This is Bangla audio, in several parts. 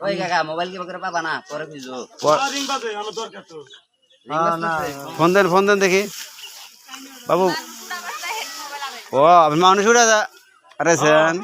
ওই কাকা মোবাইল কি করে পাবা না? পরে খুঁজো। ফোন দেন ফোন দেন দেখি। বাবু। ও আপনি মানুষ উঠে আরে সেন।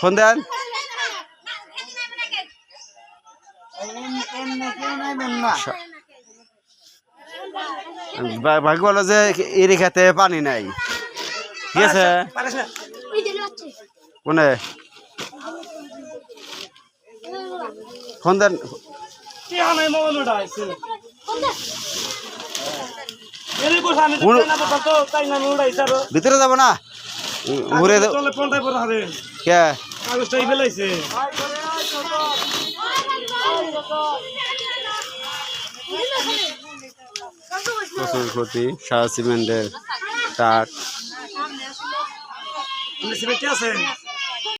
ফোন দেন। ভাগ্য বলো যে এই রেখাতে পানি নাই। ঠিক আছে? কোনে? ফোন দেন। ভিতরে যাব না? ঘুরে দে- কে? প্রচুর ক্ষতি সারা সিমেন্টের টাক সিমেন্ট আছে